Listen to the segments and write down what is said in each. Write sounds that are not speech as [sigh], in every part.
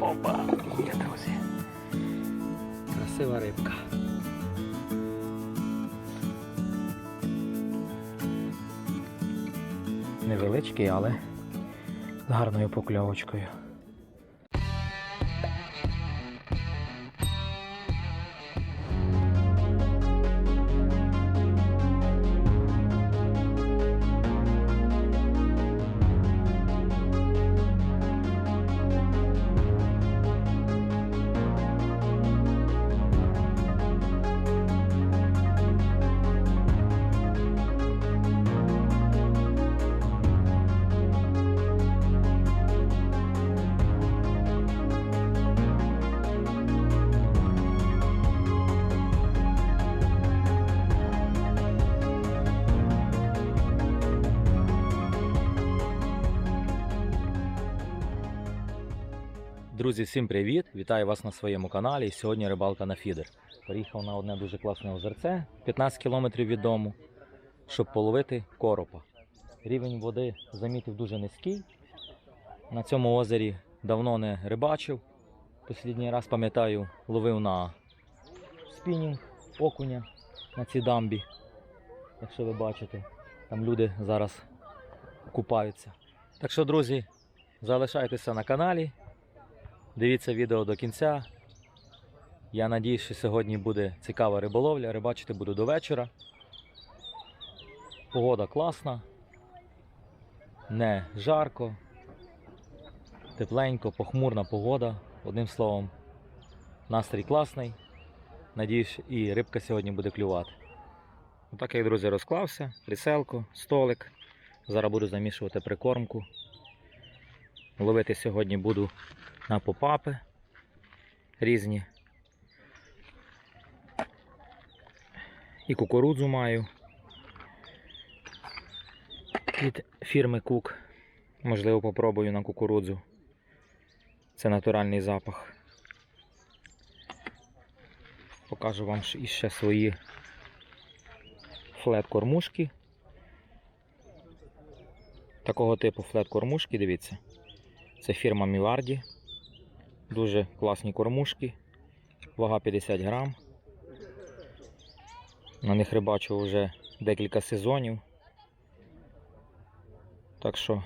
Опа, друзі. Красива рибка. Невеличкий, але з гарною покльовочкою. Друзі, всім привіт! Вітаю вас на своєму каналі. Сьогодні рибалка на фідер. Приїхав на одне дуже класне озерце 15 кілометрів від дому, щоб половити коропа. Рівень води замітив дуже низький. На цьому озері давно не рибачив. Послідній раз пам'ятаю, ловив на спінінг, окуня на цій дамбі. Якщо ви бачите, там люди зараз купаються. Так що, друзі, залишайтеся на каналі. Дивіться відео до кінця. Я надіюсь, що сьогодні буде цікава риболовля. Рибачити буду до вечора. Погода класна, не жарко, тепленько, похмурна погода. Одним словом, настрій класний. Надіюсь, і рибка сьогодні буде клювати. Отак я, друзі, розклався, приселку, столик. Зараз буду замішувати прикормку. Ловити сьогодні буду на попапи різні. І кукурудзу маю від фірми Кук. Можливо, попробую на кукурудзу. Це натуральний запах. Покажу вам іще свої флет-кормушки. Такого типу флет-кормушки, дивіться. Це фірма Міварді. Дуже класні кормушки. Вага 50 грам. На них рибачу вже декілька сезонів. Так що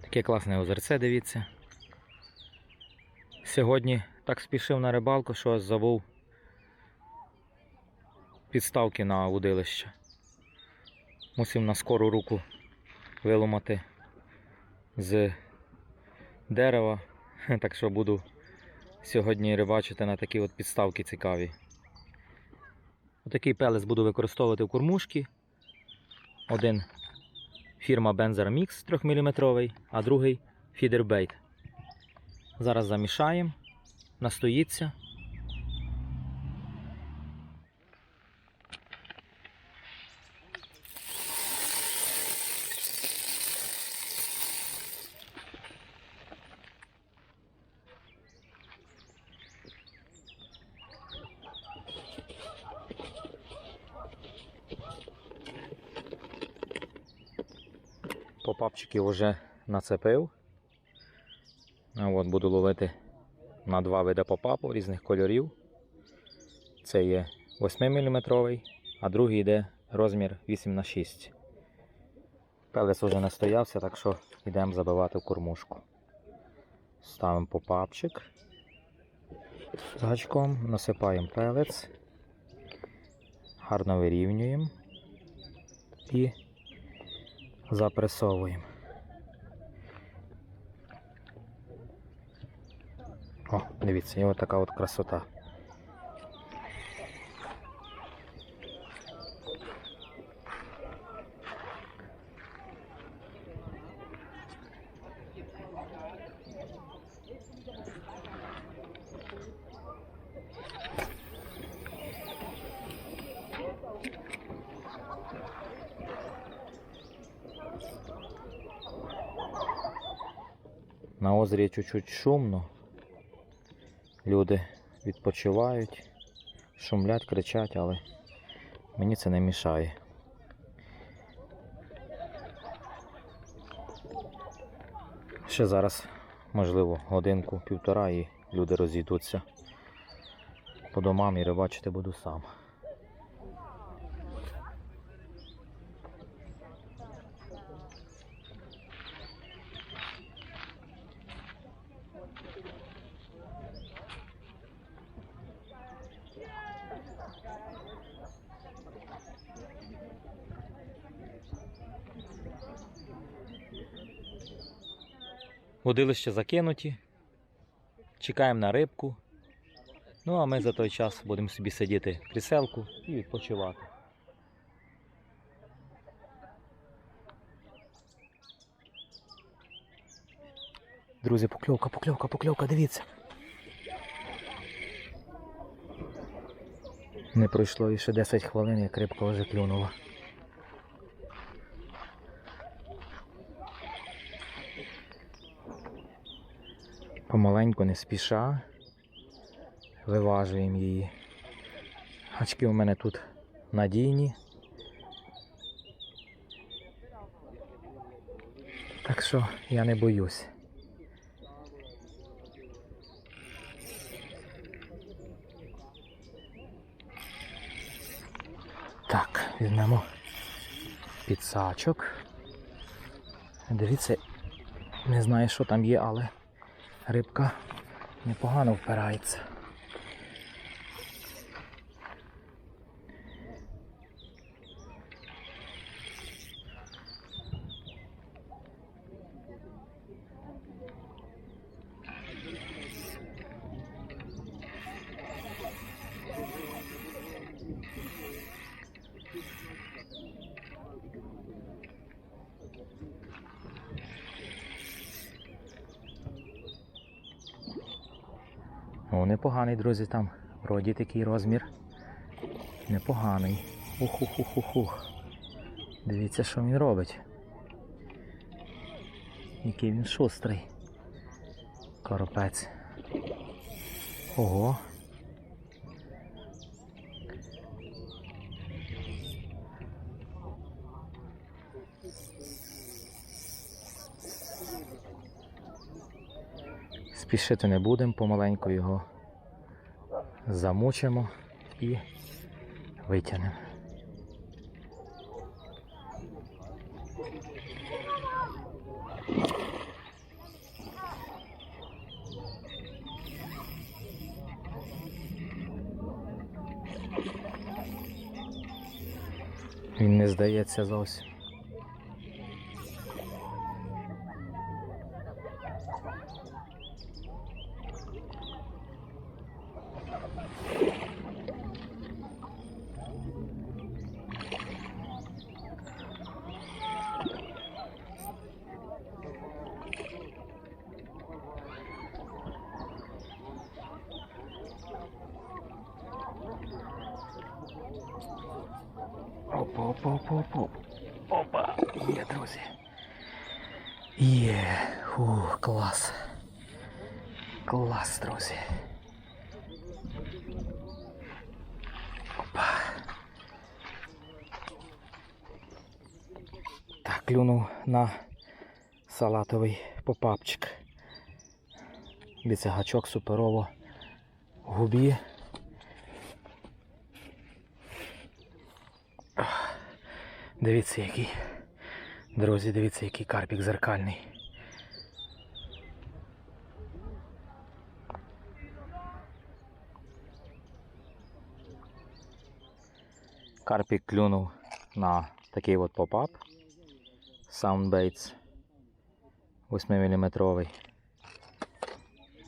таке класне озерце, дивіться. Сьогодні так спішив на рибалку, що забув підставки на удилище. Мусив на скору руку виломати з дерева. [laughs] Так що буду сьогодні рибачити на такі от підставки цікаві. Отакий пелес буду використовувати в кормушки. Один фірма Benzer Mix 3 мм, а другий Feederbait. Зараз замішаємо, настоїться. Попапчиків вже нацепив. От буду ловити на два види попапу різних кольорів. Це є 8-мм, а другий йде розмір 8х6. Пелес вже настоявся, так що йдемо забивати в кормушку. Ставимо попапчик з гачком, насипаємо пелець, гарно вирівнюємо і запресовуємо. О, дивіться, і ось така от красота. На озері чуть-чуть шумно, Люди відпочивають, шумлять, кричать, але мені це не мішає. Ще зараз, можливо, годинку, півтора і люди розійдуться по домам і рибачити буду сам. Водилище закинуті. Чекаємо на рибку. Ну а ми за той час будемо собі сидіти в кріселку і відпочивати. Друзі, покльовка, покльовка, покльовка, дивіться. Не пройшло ще 10 хвилин, як рибка вже клюнула. Помаленьку, не спіша. Виважуємо її. Гачки у мене тут надійні. Так що я не боюсь. Так, візьмемо підсачок. Дивіться, не знаю, що там є, але рибка непогано впирається. О, непоганий, друзі, там. Вроді такий розмір. Непоганий. Ух-ух-ух-ух-ух. Дивіться, що він робить. Який він шустрий. Коропець. Ого. Спішити не будемо, помаленьку його замучимо і витягнемо. Він не здається зовсім. Опа, опа. Є, друзі. Є. Ух, клас. Клас, друзі. Опа. Так, клюнув на салатовий попапчик. Дивіться, гачок суперово в губі. Дивіться, який. Друзі, дивіться, який карпік зеркальний. Карпік клюнув на такий от попап. Soundbaits 8 мм.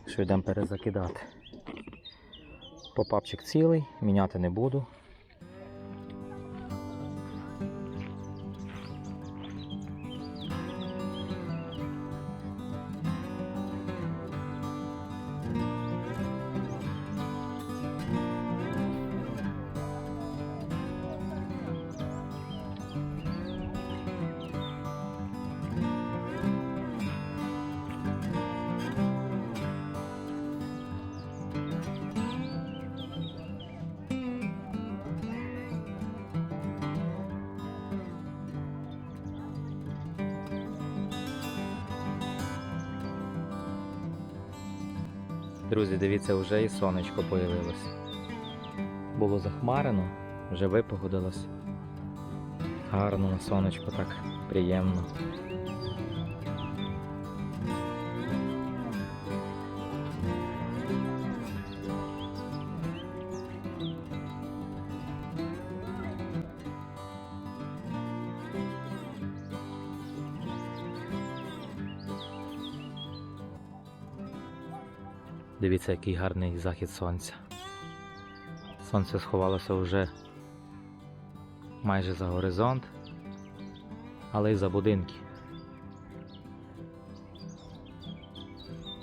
Що йдемо перезакидати. Попапчик цілий, міняти не буду. Друзі, дивіться, вже і сонечко появилося. Було захмарено, вже випогодилось. Гарно на сонечко, так приємно. Дивіться, який гарний захід сонця. Сонце сховалося вже майже за горизонт, але й за будинки.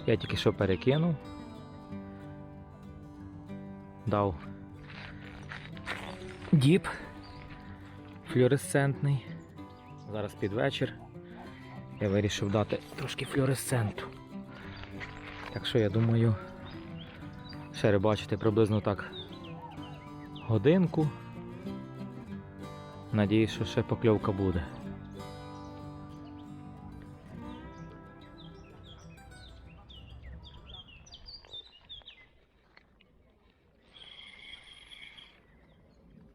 Я тільки що перекинув, дав діп флюоресцентний. Зараз під вечір. Я вирішив дати трошки флюоресценту. Так що я думаю, ще рибачити приблизно так годинку. Надіюсь, що ще покльовка буде.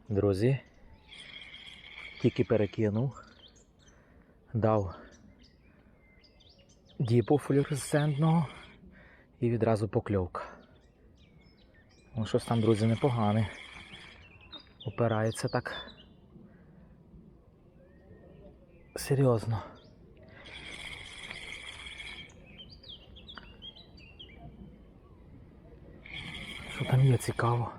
Друзі, тільки перекинув, дав діпу флюоресцентного і відразу покльовка. Ну, щось там, друзі, непогане. Опирається так. Серйозно. Що там є цікаво?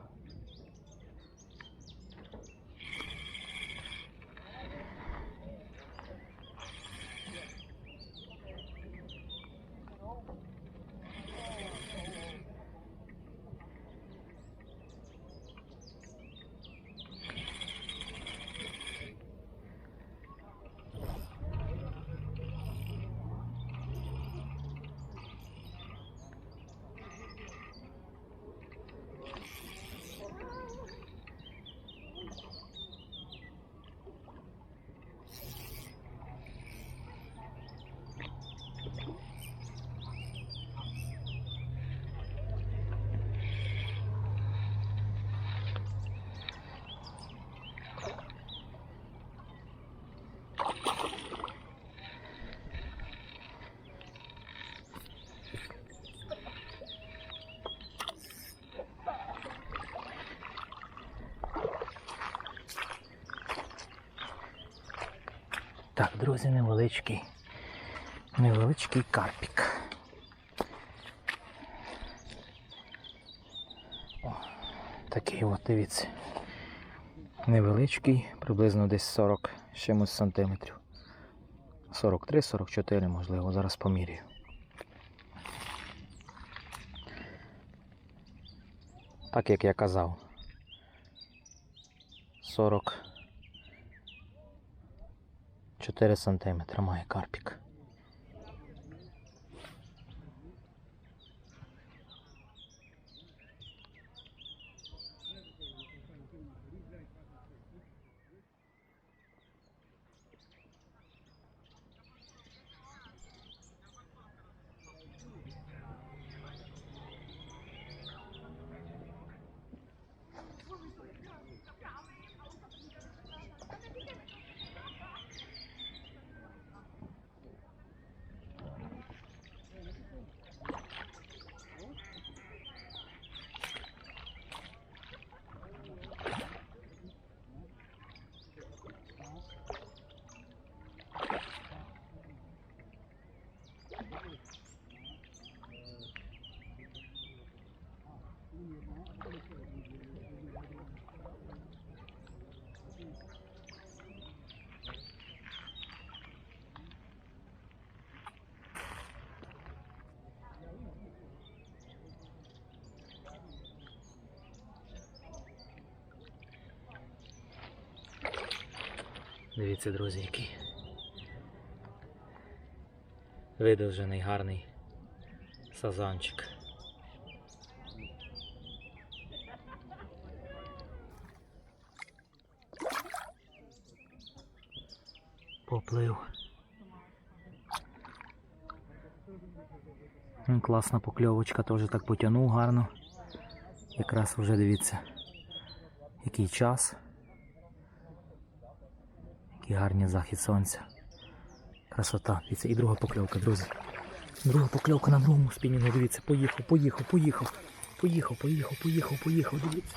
Так, друзі, невеличкий. Невеличкий карпік. О, такий от, дивіться. Невеличкий, приблизно десь 40 чимось сантиметрів. 43-44, можливо, зараз поміряю. Так як я казав. 40 4 см має карпік. Дивіться, друзі, який видовжений гарний сазанчик. Поплив. Класна покльовочка, теж так потягнув гарно. Якраз вже дивіться, який час. Який гарний захід сонця. Красота. Дивіться, і друга покльовка, друзі. Друга покльовка на другому спінінгу. Дивіться, поїхав, поїхав, поїхав. Поїхав, поїхав, поїхав, поїхав, дивіться.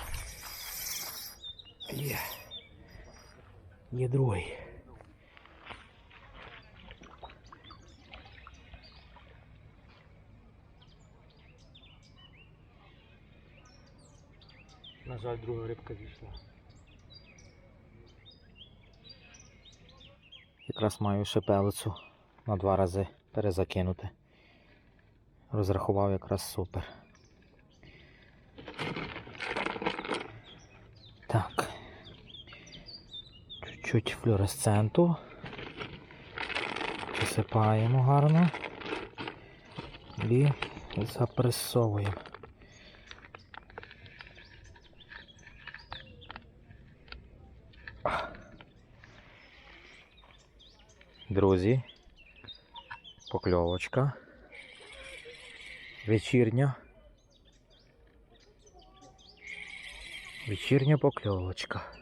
Є. Є другий. На жаль, друга рибка зійшла. Якраз маю шепелицю на два рази перезакинути. Розрахував якраз супер. Так. Чуть-чуть флюоресценту. Посипаємо гарно. І запресовуємо. Друзі, покльовочка. Вечірня. Вечірня покльовочка.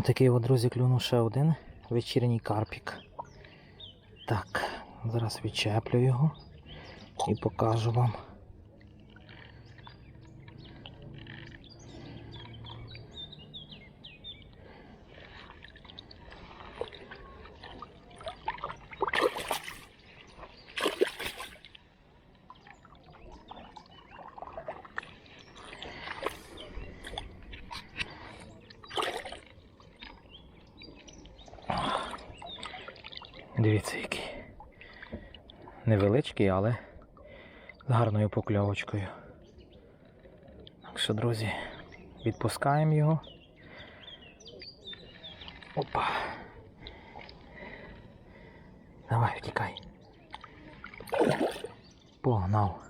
Отакий от, друзі, клюнув ще один вечірній карпік. Так, зараз відчеплю його і покажу вам. Дивіться, який. Невеличкий, але з гарною покльовочкою. Так що, друзі, відпускаємо його. Опа. Давай, втікай. Погнав.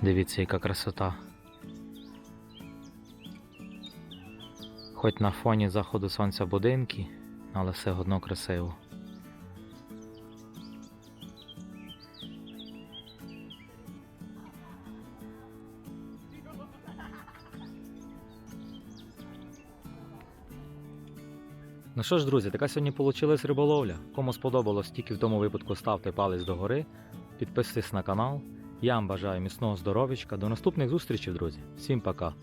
Дивіться, яка красота. Хоч на фоні заходу сонця будинки, але все одно красиво. Ну що ж, друзі, така сьогодні вийшла риболовля. Кому сподобалось, тільки в тому випадку ставте палець догори, підписуйтесь на канал. Я вам бажаю міцного здоров'ячка. До наступних зустрічей, друзі. Всім пока!